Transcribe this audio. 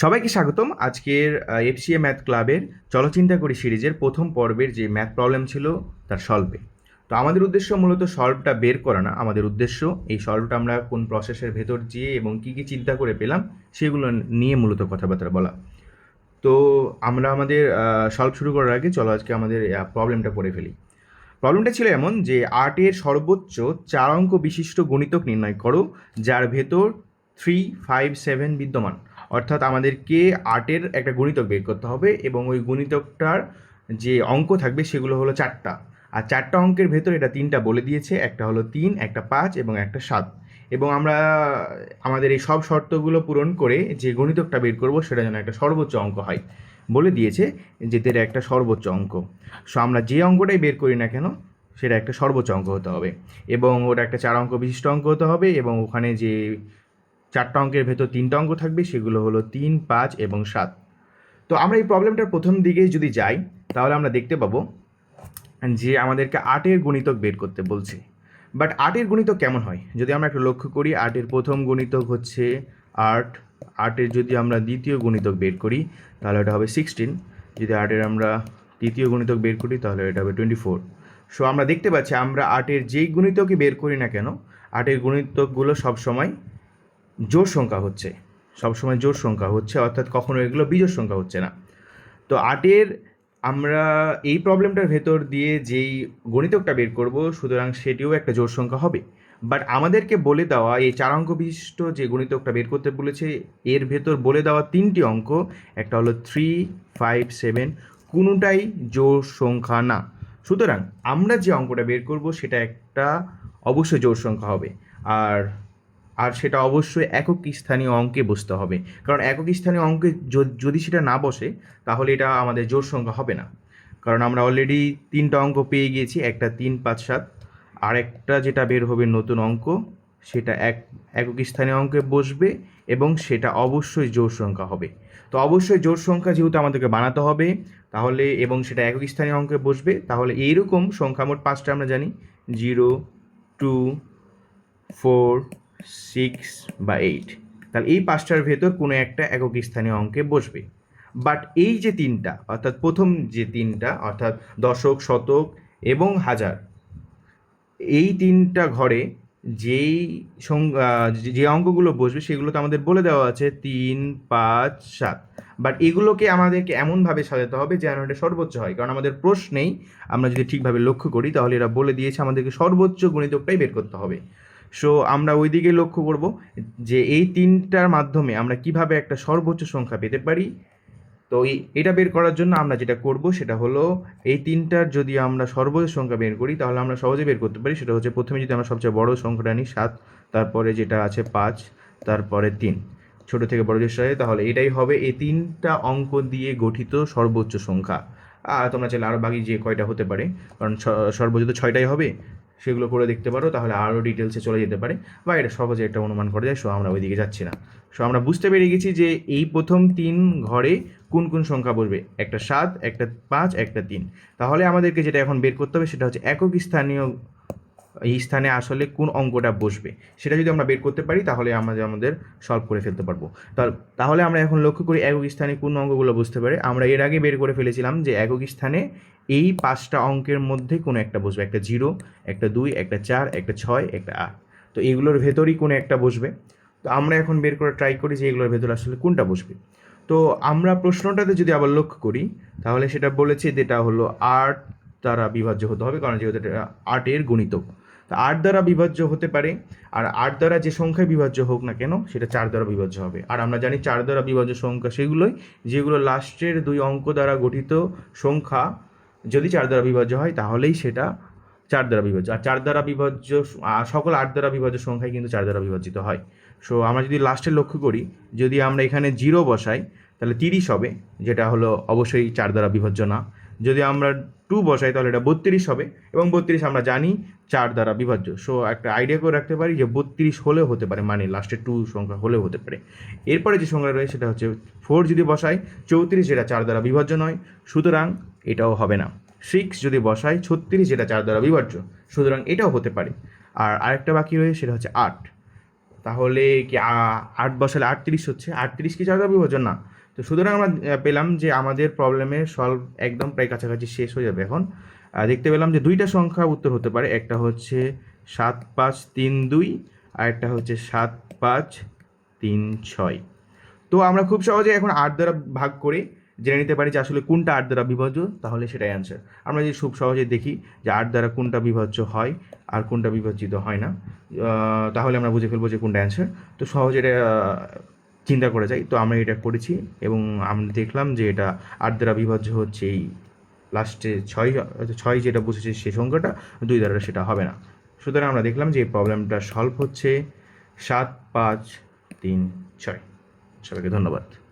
সবাইকে স্বাগতম। আজকের এফসিএ ম্যাথ ক্লাবের চলচিন্তা করি সিরিজের প্রথম পর্বের যে ম্যাথ প্রবলেম ছিল, তার সলভে তো আমাদের উদ্দেশ্য মূলত সলভটা বের করা না, আমাদের উদ্দেশ্য এই সলভটা আমরা কোন প্রসেসের ভেতর যেয়ে এবং কী কী চিন্তা করে পেলাম, সেগুলো নিয়ে মূলত কথাবার্তা বলা। তো আমরা আমাদের সলভ শুরু করার আগে চলো আজকে আমাদের প্রবলেমটা পড়ে ফেলি। প্রবলেমটা ছিল এমন যে আটের সর্বোচ্চ চার অঙ্ক বিশিষ্ট গণিতক নির্ণয় করো, যার ভেতর থ্রি ফাইভ সেভেন বিদ্যমান। অর্থাৎ আমাদেরকে আটের একটা গণিতক বের করতে হবে এবং ওই গণিতকটার যে অঙ্ক থাকবে সেগুলো হলো চারটা। আর চারটা অঙ্কের ভেতর এটা তিনটা বলে দিয়েছে, একটা হলো তিন, একটা পাঁচ এবং একটা সাত। এবং আমরা আমাদের এই সব শর্তগুলো পূরণ করে যে গণিতকটা বের করব সেটা যেন একটা সর্বোচ্চ অঙ্ক হয়। বলে দিয়েছে যে এর একটা সর্বোচ্চ অঙ্ক। সো আমরা যে অঙ্কটাই বের করি না কেন, সেটা একটা সর্বোচ্চ অঙ্ক হতে হবে। এবং ওটা একটা চার অঙ্ক বিশিষ্ট অঙ্ক হতে হবে এবং ওখানে যে চারটা অঙ্কের ভেতর তিনটা অঙ্ক থাকবে, সেগুলো হলো তিন, পাঁচ এবং সাত। তো আমরা এই প্রবলেমটার প্রথম দিকে যদি যাই, তাহলে আমরা দেখতে পাবো যে আমাদেরকে আটের গণিতক বের করতে বলছে। বাট আটের গণিতক কেমন হয়? যদি আমরা একটু লক্ষ্য করি, আটের প্রথম গণিতক হচ্ছে আট। আটের যদি আমরা দ্বিতীয় গণিতক বের করি, তাহলে এটা হবে সিক্সটিন। যদি আটের আমরা তৃতীয় গণিতক বের করি, তাহলে এটা হবে টোয়েন্টি ফোর। সো আমরা দেখতে পাচ্ছি, আমরা আটের যেই গণিতকই বের করি না কেন, আটের গণিতকগুলো সবসময় জোর সংখ্যা হচ্ছে। সবসময় জোর সংখ্যা হচ্ছে, অর্থাৎ কখনো এগুলো বিজোর সংখ্যা হচ্ছে না। তো আটের আমরা এই প্রবলেমটার ভেতর দিয়ে যেই গণিতকটা বের করব, সুতরাং সেটিও একটা জোর সংখ্যা হবে। বাট আমাদেরকে বলে দেওয়া, এই চার অঙ্ক বিশিষ্ট যে গণিতকটা বের করতে বলেছে, এর ভেতর বলে দেওয়া তিনটি অঙ্ক, একটা হলো থ্রি ফাইভ সেভেন কোনোটাই জোর সংখ্যা না। সুতরাং আমরা যে অঙ্কটা বের করব, সেটা একটা অবশ্যই জোর সংখ্যা হবে। আর আর সেটা অবশ্যই একক স্থানীয় অঙ্কে বসতে হবে। কারণ একক স্থানীয় অঙ্কে যদি সেটা না বসে, তাহলে এটা আমাদের জোর সংখ্যা হবে না। কারণ আমরা অলরেডি তিনটা অঙ্ক পেয়ে গিয়েছি, একটা তিন, পাঁচ, সাত। আর একটা যেটা বের হবে নতুন অঙ্ক, সেটা এক, একক স্থানীয় অঙ্কে বসবে এবং সেটা অবশ্যই জোর সংখ্যা হবে। তো অবশ্যই জোর সংখ্যা যেহেতু আমাদেরকে বানাতে হবে, তাহলে এবং সেটা একক স্থানীয় অঙ্কে বসবে, তাহলে এইরকম সংখ্যা মোট পাঁচটা আমরা জানি। জিরো, টু, ফোর সিক্স বা এইট তাহলে এই পাঁচটার ভেতর কোনো একটা একক স্থানীয় অঙ্কে বসবে। বাট এই যে তিনটা, অর্থাৎ প্রথম যে তিনটা, অর্থাৎ দশক, শতক এবং হাজার, এই তিনটা ঘরে যেই যে অঙ্কগুলো বসবে সেগুলো তো আমাদের বলে দেওয়া আছে, তিন, পাঁচ, সাত। বাট এগুলোকে আমাদেরকে এমনভাবে সাজাতে হবে যেন এটা সর্বোচ্চ হয়। কারণ আমাদের প্রশ্নেই আমরা যদি ঠিকভাবে লক্ষ্য করি, তাহলে এরা বলে দিয়েছে আমাদেরকে সর্বোচ্চ গণিতকটাই বের করতে হবে। সো আমরা ওই দিকে লক্ষ্য করব যে এই তিনটার মাধ্যমে আমরা কীভাবে একটা সর্বোচ্চ সংখ্যা পেতে পারি। তো এটা বের করার জন্য আমরা যেটা করব সেটা হলো এই তিনটার যদি আমরা সর্বোচ্চ সংখ্যা বের করি, তাহলে আমরা সহজে বের করতে পারি। সেটা হচ্ছে প্রথমে যদি আমরা সবচেয়ে বড় সংখ্যাটা নিই, সাত, তারপরে যেটা আছে পাঁচ, তারপরে তিন। ছোট থেকে বড় যে তাহলে এটাই হবে এই তিনটা অঙ্ক দিয়ে গঠিত সর্বোচ্চ সংখ্যা। আর তোমরা চাইলে আরও বাকি যে কয়টা হতে পারে, কারণ সর্বোচ্চ তো ছয়টাই হবে। সেগুলো করে দেখতে পারো, তাহলে আরও ডিটেলসে চলে যেতে পারে। বা এটা সহজে একটা অনুমান করা যায়, সো আমরা ওইদিকে যাচ্ছি না। সো আমরা বুঝতে পেরে গেছি যে এই প্রথম তিন ঘরে কোন কোন সংখ্যা বসবে একটা সাত, একটা পাঁচ, একটা তিন। তাহলে আমাদেরকে যেটা এখন বের করতে হবে সেটা হচ্ছে একক স্থানীয় এই স্থানে আসলে কোন অঙ্কটা বসবে, সেটা যদি আমরা বের করতে পারি, তাহলে আমাদের আমাদের সলভ করে ফেলতে পারব। তাহলে আমরা এখন লক্ষ্য করি একক স্থানে কোন অঙ্কগুলো বুঝতে পারে। আমরা এর আগে বের করে ফেলেছিলাম যে একক স্থানে এই পাঁচটা অঙ্কের মধ্যে কোনো একটা বসবে, একটা জিরো, একটা দুই, একটা চার, একটা ছয়, একটা আট। তো এগুলোর ভেতরই কোনো একটা বসবে। তো আমরা এখন বের করে ট্রাই করি যে এগুলোর ভেতরে আসলে কোনটা বসবে। তো আমরা প্রশ্নটাতে যদি আবার লক্ষ্য করি, তাহলে সেটা বলেছে যেটা হলো আট দ্বারা বিভাজ্য হতে হবে, কারণ যেহেতু এটা আটের গণিতক। তা আট দ্বারা বিভাজ্য হতে পারে। আর আট দ্বারা যে সংখ্যায় বিভাজ্য হোক না কেন, সেটা চার দ্বারা বিভাজ্য হবে। আর আমরা জানি চার দ্বারা বিভাজ্য সংখ্যা সেগুলোই, যেগুলো লাস্টের দুই অঙ্ক দ্বারা গঠিত সংখ্যা, যদি চার দ্বারা বিভাজ্য হয়, তাহলেই সেটা চার দ্বারা বিভাজ্য। আর চার দ্বারা বিভাজ্য সকল আট দ্বারা বিভাজ্য সংখ্যায় কিন্তু চার দ্বারা বিভাজিত হয়। সো আমরা যদি লাস্টে লক্ষ্য করি, যদি আমরা এখানে জিরো বসাই, তাহলে তিরিশ হবে, যেটা হলো অবশ্যই চার দ্বারা বিভাজ্য না। যদি আমরা টু বসাই, তাহলে এটা বত্রিশ হবে এবং বত্রিশ আমরা জানি চার দ্বারা বিভাজ্য। সো একটা আইডিয়া করে রাখতে পারি যে বত্রিশ হলেও হতে পারে মানে লাস্টে টু সংখ্যা হলেও হতে পারে। এরপরে যে সংখ্যা রয়েছে, সেটা হচ্ছে ফোর যদি বসাই, চৌত্রিশ যেটা চার দ্বারা বিভাজ্য নয়, সুতরাং এটাও হবে না। সিক্স যদি বসাই, ছত্রিশ যেটা চার দ্বারা বিভাজ্য, সুতরাং এটাও হতে পারে। আর আরেকটা বাকি রয়েছে, সেটা হচ্ছে আট। তাহলে কি আট বসালে আটত্রিশ হচ্ছে? আটত্রিশ কি চার দ্বারা বিভাজ্য? না। তো সুতরাং আমরা পেলাম যে আমাদের প্রবলেমে সলভ একদম প্রায় কাছাকাছি শেষ হয়ে যাবে এখন। দেখতে পেলাম যে দুইটা সংখ্যা উত্তর হতে পারে। একটা হচ্ছে সাত পাঁচ তিন দুই, আর একটা হচ্ছে সাত পাঁচ তিন ছয়। তো আমরা খুব সহজে এখন আট দ্বারা ভাগ করে জেনে নিতে পারি যে আসলে কোনটা আট দ্বারা বিভাজ্য, তাহলে সেটাই অ্যান্সার আমরা যদি খুব সহজে দেখি যে আট দ্বারা কোনটা বিভাজ্য হয় আর কোনটা বিভাজিত হয় না তাহলে আমরা বুঝে ফেলব যে কোনটা অ্যান্সার তো সহজে এটা চিন্তা করে যাই। তো আমরা এটা করেছি এবং আমরা দেখলাম যে এটা আট দ্বারা বিভাজ্য হচ্ছে এই লাস্টে ছয় ছয় যেটা বসেছে সে সংখ্যাটা, দুই দ্বারা সেটা হবে না। সুতরাং আমরা দেখলাম যে এই প্রবলেমটা সলভ হচ্ছে সাত, পাঁচ, তিন, ছয়। সবাইকে ধন্যবাদ।